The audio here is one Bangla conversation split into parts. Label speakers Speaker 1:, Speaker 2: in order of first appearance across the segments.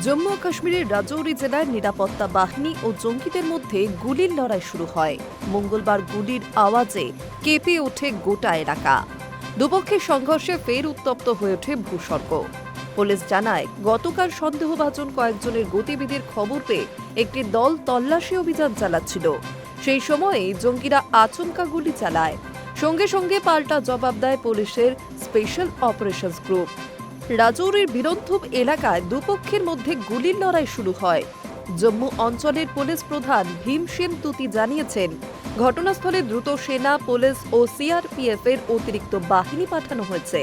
Speaker 1: জম্মু ও কাশ্মীরের রাজৌরি জেলার নিরাপত্তা বাহিনী ও জঙ্গিদের মধ্যে গুলির লড়াই শুরু হয়। মঙ্গলবার গুলির আওয়াজে কেঁপে ওঠে গোটা এলাকা। দুপক্ষের সংঘর্ষে ফের উত্তপ্ত হয়ে ওঠে ভূস্বর্গ। পুলিশ জানায়, গতকাল সন্দেহভাজন কয়েকজনের গতিবিধির খবর পেয়ে একটি দল তল্লাশি অভিযান চালাচ্ছিল। সেই সময়ে জঙ্গিরা আচমকা গুলি চালায়। সঙ্গে সঙ্গে পাল্টা জবাব দেয় পুলিশের স্পেশাল অপারেশনস গ্রুপ। রাজৌরির বিরন্থুপ এলাকায় দুপক্ষের মধ্যে গুলির লড়াই শুরু হয়। জম্মু অঞ্চলের পুলিশ প্রধান ভীম সেন তুতি জানিয়েছেন, ঘটনাস্থলে দ্রুত সেনা, পুলিশ ও সিআরপিএফ এর অতিরিক্ত বাহিনী পাঠানো হয়েছে।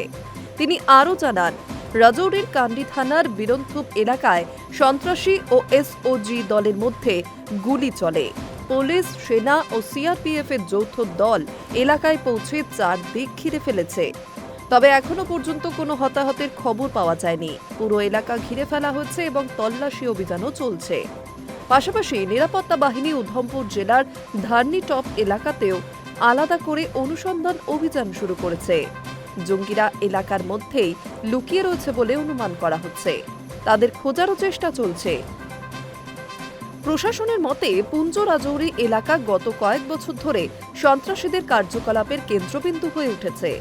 Speaker 1: তিনি আরও জানান, রাজৌরির কান্ডি থানার বিরন্থুপ এলাকায় সন্ত্রাসী ও এসওজি দলের মধ্যে গুলি চলে। পুলিশ, সেনা ও সিআরপিএফ এর যৌথ দল এলাকায় পৌঁছে চারদিক ঘিরে ফেলেছে। তবে এখনও পর্যন্ত কোনো হতাহতের খবর পাওয়া যায়নি। পুরো এলাকা ঘিরে ফেলা হচ্ছে এবং তল্লাশি অভিযানও চলছে। পাশাপাশি নিরাপত্তা বাহিনী উধমপুর জেলার ধার্নি টপ এলাকাতেও আলাদা করে অনুসন্ধান অভিযান শুরু করেছে। জঙ্গিরা এলাকার মধ্যেই লুকিয়ে রয়েছে বলে অনুমান করা হচ্ছে। তাদের খোঁজারও চেষ্টা চলছে। প্রশাসনের মতে পুঞ্জ রাজৌরি এলাকা গত কয়েক বছর ধরে সন্ত্রাসীদের কার্যকলাপের কেন্দ্রবিন্দু হয়ে উঠেছে।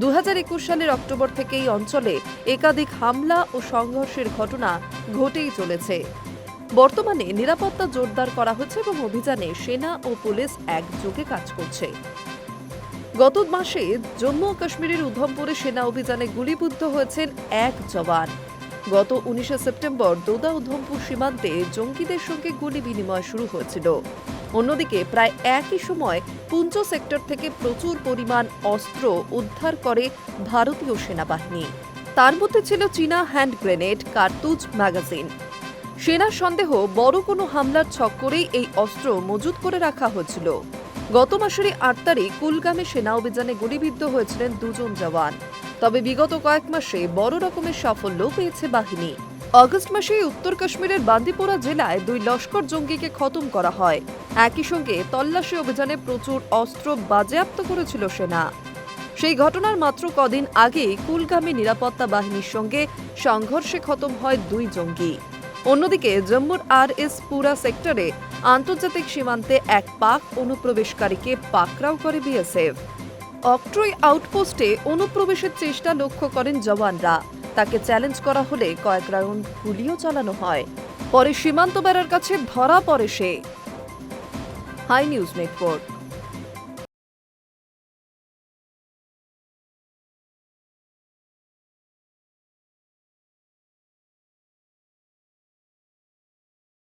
Speaker 1: দু হাজার একুশ সালের অক্টোবর থেকে এই অঞ্চলে একাধিক হামলা ও সংঘর্ষের ঘটনা ঘটেই চলেছে। বর্তমানে নিরাপত্তা জোরদার করা হচ্ছে এবং অভিযানে সেনা ও পুলিশ একযোগে কাজ করছে। গত মাসে জম্মু ও কাশ্মীরের উধমপুরে সেনা অভিযানে গুলিবিদ্ধ হয়েছেন এক জওয়ান। গত উনিশে সেপ্টেম্বর দোদা উধমপুর সীমান্তে জঙ্গিদের সঙ্গে গুলি বিনিময় শুরু হয়েছিল। অন্যদিকে প্রায় একই সময় পুঞ্চ সেক্টর থেকে প্রচুর পরিমাণ অস্ত্র উদ্ধার করে ভারতীয় সেনাবাহিনী। তার মধ্যে ছিল চীনা হ্যান্ড গ্রেনেড, কার্তুজ ম্যাগাজিন। সেনার সন্দেহ, বড় কোনো হামলার ছক্করেই এই অস্ত্র মজুত করে রাখা হয়েছিল। গত মাসেরই আট তারিখ কুলগামে সেনা অভিযানে গুলিবিদ্ধ হয়েছিলেন দুজন জওয়ান। তবে বিগত কয়েক মাসে বড় রকমের সাফল্য পেয়েছে বাহিনী। অগস্ট মাসে উত্তর কাশ্মীরের বান্দিপোরা জেলায় দুই লস্কর জঙ্গিকে খতম করা হয়। একই সঙ্গে তল্লাশি অভিযানে প্রচুর অস্ত্র বাজেয়াপ্ত করেছিল সেনা। সেই ঘটনার মাত্র কদিন আগে কুলগামী নিরাপত্তা বাহিনীর সঙ্গে সংঘর্ষে খতম হয় দুই জঙ্গি। অন্যদিকে জম্মুর আর এস পুরা সেক্টরে আন্তর্জাতিক সীমান্তে এক পাক অনুপ্রবেশকারীকে পাকড়াও করে বিএসএফ। অক্ট্রয় আউটপোস্টে অনুপ্রবেশের চেষ্টা লক্ষ্য করেন জওয়ানরা। তাকে চ্যালেঞ্জ করা হলে কয়েক রাউন্ড গুলিও চালানো হয়। পরে সীমান্ত বেড়ার কাছে ধরা পড়ে সে। High News Network.